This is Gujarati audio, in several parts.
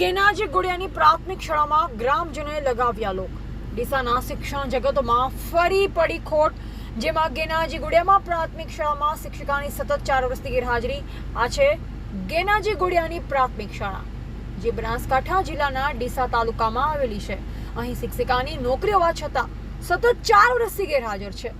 ગેનાજી ગુડિયાની પ્રાથમિક શાળામાં ગ્રામજનોએ લગાવ્યા લોક. ડીસાના શિક્ષણ જગતમાં ફરી પડી ખોટ, જેમાં ગેનાજી ગુડિયામાં પ્રાથમિક શાળામાં શિક્ષિકાની સતત ચાર વર્ષની ગેરહાજરી, આ છે ગેનાજી ગુડિયાની પ્રાથમિક શાળા, જે બનાસકાંઠા જિલ્લાના ડીસા તાલુકામાં આવેલી છે. અહીં શિક્ષિકાની નોકરી હોવા છતાં સતત ચાર વર્ષથી ગેરહાજર છે.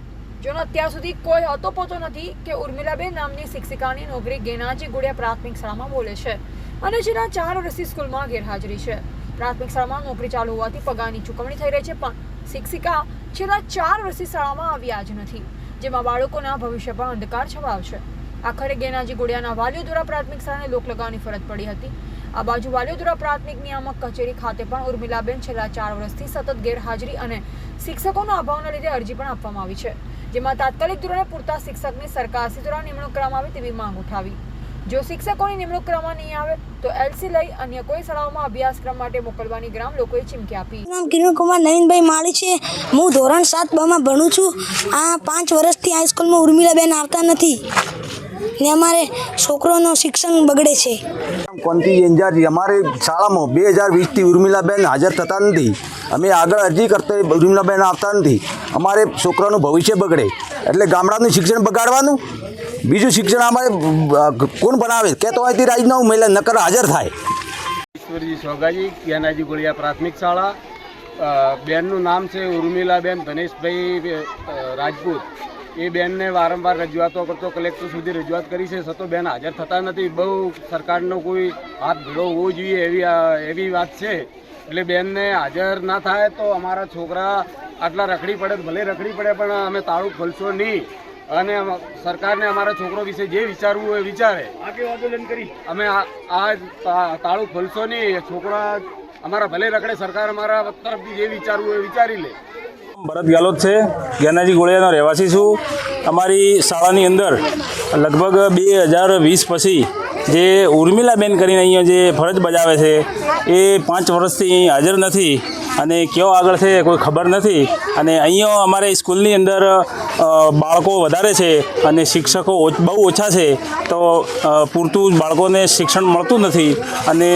જેનો અત્યાર સુધી કોઈ અતોપતો નથી કે ઉર્મિલાબેન નામની શિક્ષિકાની નોકરી ગેનાજી ગુડિયા પ્રાથમિક શાળામાં બોલે છે. અને છેલ્લા ચાર વર્ષથી સ્કૂલમાં ગેરહાજરી છે. પ્રાથમિક શાળામાં નોકરી ચાલુ હોવાથી પગારની ચૂકવણી થઈ રહી છે, પણ શિક્ષિકા છેલ્લા ચાર વર્ષથી શાળામાં આવ્યા જ નથી, જેમાં બાળકોના ભવિષ્ય પર અંધકાર છવાયો છે. આખરે ગેનાજી ગોડિયાના વાલીઓ દ્વારા પ્રાથમિક શાળાને લોક લગાવવાની ફરજ પડી હતી. આ બાજુ વાલીઓ દ્વારા પ્રાથમિક નિયામક કચેરી ખાતે પણ ઉર્મિલાબેન છેલ્લા ચાર વર્ષથી સતત ગેરહાજરી અને શિક્ષકોના અભાવના લીધે અરજી પણ આપવામાં આવી છે, જેમાં તાત્કાલિક ધોરણે પૂરતા શિક્ષકની સરકારશ્રી દ્વારા નિમણૂક કરવામાં આવે તેવી માંગ ઉઠાવી. જો શિક્ષકોની નિમણૂક કરવામાં નહીં આવે તો એલસી લઈ અન્ય કોઈ શાળાઓમાં અભ્યાસક્રમ માટે મોકલવાની ગ્રામ લોકોએ ચીમકી આપી. નામ કિરણ કુમાર નવીનભાઈ માળી છે. હું ધોરણ સાત બમાં ભણું છું. આ પાંચ વર્ષથી હાઈસ્કૂલમાં ઉર્મિલાબેન આવતા નથી. ને અમારે છોકરોનું શિક્ષણ બગડે છે. કોંતી એન્જારી અમારે શાળામાં બે હજાર વીસથી ઉર્મિલાબેન હાજર થતા નથી. અમે આગળ અરજી કરતા ઉર્મિલાબેન આવતા નથી. અમારે છોકરાનું ભવિષ્ય બગડે. એટલે ગામડાનું શિક્ષણ બગાડવાનું? બીજું શિક્ષણ અમારે કોણ બનાવે? કહેતો હોય રાજીનામું મહિલા નકર હાજર થાય. ઈશ્વરજી સોગાજી, જ્ઞાનાજી ગોળિયા પ્રાથમિક શાળા. બેનનું નામ છે ઉર્મિલાબેન ધનેશભાઈ રાજપૂત. એ બેનને વારંવાર રજૂઆતો કરતો, કલેક્ટર સુધી રજૂઆત કરી છે. છતાં બેન હાજર થતા નથી. બહુ સરકારનો કોઈ હાથ ભેળો હોવો જોઈએ એવી એવી વાત છે. એટલે બેનને હાજર ના થાય તો અમારા છોકરા આટલા રખડી પડે, ભલે રખડી પડે, પણ અમે તાળું ખોલશો નહીં. અને સરકારને અમારા છોકરો વિશે જે વિચારવું હોય એ વિચારે. અમે આ આ તા- તાળું ખોલશો નહીં છોકરા અમારા ભલે રખડે સરકાર અમારા તરફથી જે વિચારવું હોય એ વિચારી લે. ભરત ગાલોદ છે જ્ઞાનાજી ગોળિયાનો રહેવાસી છું. અમારી શાળાની અંદર લગભગ બે હજાર વીસ પછી જે ઉર્મિલાબેન કરીને અહીંયા જે ફરજ બજાવે છે એ પાંચ વર્ષથી અહીં હાજર નથી અને કયો આગળ છે કોઈ ખબર નથી. અને અહીંયા અમારે સ્કૂલની અંદર બાળકો વધારે છે અને શિક્ષકો બહુ ઓછા છે, તો પૂરતું બાળકોને શિક્ષણ મળતું નથી. અને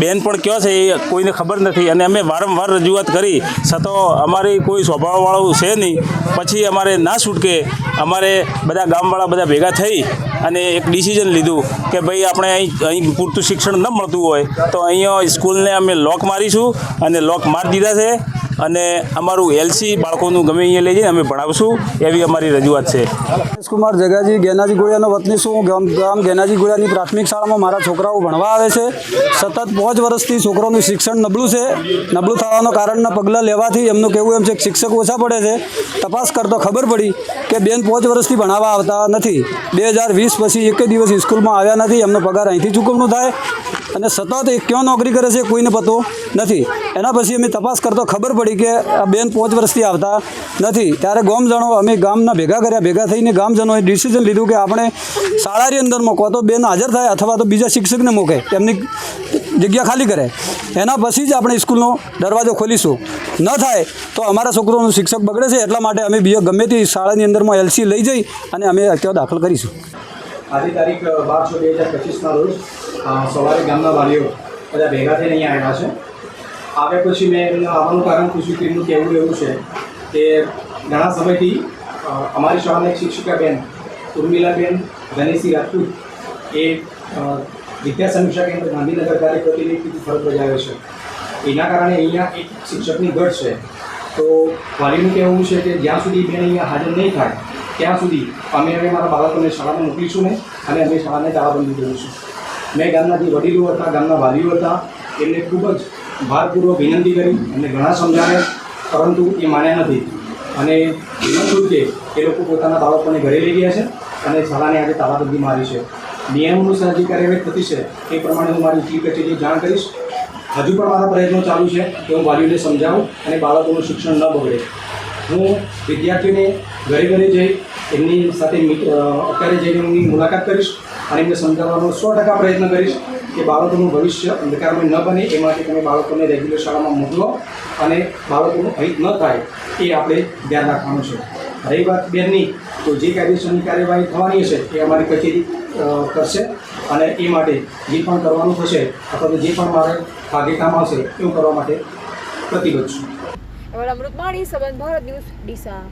બેન પણ કયો છે એ કોઈને ખબર નથી. અને અમે વારંવાર રજૂઆત કરી છતાં અમારી કોઈ સ્વભાવવાળું છે નહીં. પછી અમારે ના છૂટકે અમારે બધા ગામવાળા બધા ભેગા થઈ અને એક ડિસિઝન લીધું કે ભાઈ આપણે અહીં અહીં પૂરતું શિક્ષણ ન મળતું હોય. તો અહીંયા સ્કૂલને અમે લોક મારીશું અને લોક મારી દીધા છે. અને અમારું એલસી બાળકોનું ગમે અહીંયા લઈ જઈને અમે ભણાવશું, એવી અમારી રજૂઆત છે. કુમાર જગાજી ગેનાજી ગોળિયાનો વતની છું. ગામ ગામ ગેનાજી ગોળિયાની પ્રાથમિક શાળામાં મારા છોકરાઓ ભણવા આવે છે. સતત પાંચ વર્ષથી છોકરોનું શિક્ષણ નબળું છે. નબળું થવાના કારણના પગલાં લેવાથી એમનું કહેવું એમ છે કે શિક્ષક ઓછા પડે છે. તપાસ કરતો ખબર પડી કે બેન પાંચ વર્ષથી ભણાવવા આવતા નથી. બે હજાર વીસ પછી એક દિવસ સ્કૂલમાં આવ્યા નથી. એમનો પગાર અહીંથી ચૂકવણું થાય. અને સતત એ ક્યાં નોકરી કરે છે કોઈને પતો નથી. એના પછી અમે તપાસ કરતો ખબર પડી કે આ બેન પાંચ વર્ષથી આવતા નથી. ત્યારે ગામજણો અમે ગામના ભેગા કર્યા, ભેગા થઈને ગામજનોએ ડિસિઝન લીધું કે આપણે શાળાની અંદર મૂકો તો બેન હાજર થાય અથવા તો બીજા શિક્ષકને મૂકે, એમની જગ્યા ખાલી કરે. એના પછી જ આપણે સ્કૂલનો દરવાજો ખોલીશું. ન થાય તો અમારા છોકરોનું શિક્ષક બગડે છે, એટલા માટે અમે બીજો ગમે તે શાળાની અંદરમાં એલસી લઈ જઈ અને અમે અત્યારે દાખલ કરીશું. આજે તારીખ બાર છ બે હજાર પચીસના રોજ સવારે ગામના વાલીઓ બધા ભેગા થઈને અહીંયા આવ્યા છે. આવ્યા પછી મેં એમને આવવાનું કારણ પૂછ્યું કે એમનું કહેવું એવું છે કે ઘણા સમયથી અમારી શાળાના એક શિક્ષિકા બેન ઉર્મિલાબેન ગણેશી રાજપૂત એ વિદ્યા સમીક્ષા કેન્દ્ર ગાંધીનગર કાર્ય પ્રતિનિધિ ફરજ બજાવે છે. એના કારણે અહીંયા એક શિક્ષકની ઘટ છે. તો વાલીનું કહેવું છે કે જ્યાં સુધી બેન અહીંયા હાજર નહીં થાય ત્યાં સુધી અમે હવે મારા બાળકોને શાળામાં મોકલીશું ને અને અમે શાળાને તાળાબંધી કરીશું. મેં ગામના જે વડીલો હતા, ગામના વાલીઓ હતા, એમને ખૂબ જ ભારપૂર્વક વિનંતી કરી એમને ઘણા સમજાવ્યા, પરંતુ એ માન્યા નથી. અને એના કે એ લોકો પોતાના બાળકોને ઘરે લઈ ગયા છે અને શાળાને આજે તાળાબંધી મારી છે. નિયમોનુસાર જે કાર્યવાહી થતી છે, એ પ્રમાણે હું મારી ચીફ કચેરીએ જાણ કરીશ. હજુ પણ મારા પ્રયત્નો ચાલુ છે કે હું વાલીઓને સમજાવું અને બાળકોનું શિક્ષણ ન બગડે. હું વિદ્યાર્થીઓને ઘરે ઘરે જઈ એમની સાથે અત્યારે જઈને એમની મુલાકાત કરીશ અને એમને સમજાવવાનો સો ટકા પ્રયત્ન કરીશ કે બાળકોનું ભવિષ્ય અંધકારમય ન બને, એ માટે તમે બાળકોને રેગ્યુલર શાળામાં મોકલો અને બાળકોનું અહિત ન થાય, એ આપણે ધ્યાન રાખવાનું છે. રહી વાત બેનની, તો જે કાયદેસરની કાર્યવાહી થવાની હશે, એ અમારી કચેરી કરશે અને એ માટે જે પણ કરવાનું થશે, અથવા તો જે પણ મારે ભાગે કામ આવશે, એવું કરવા માટે પ્રતિબદ્ધ છું. અમૃત સંબંધ ભારત ન્યૂઝ, ડીસા.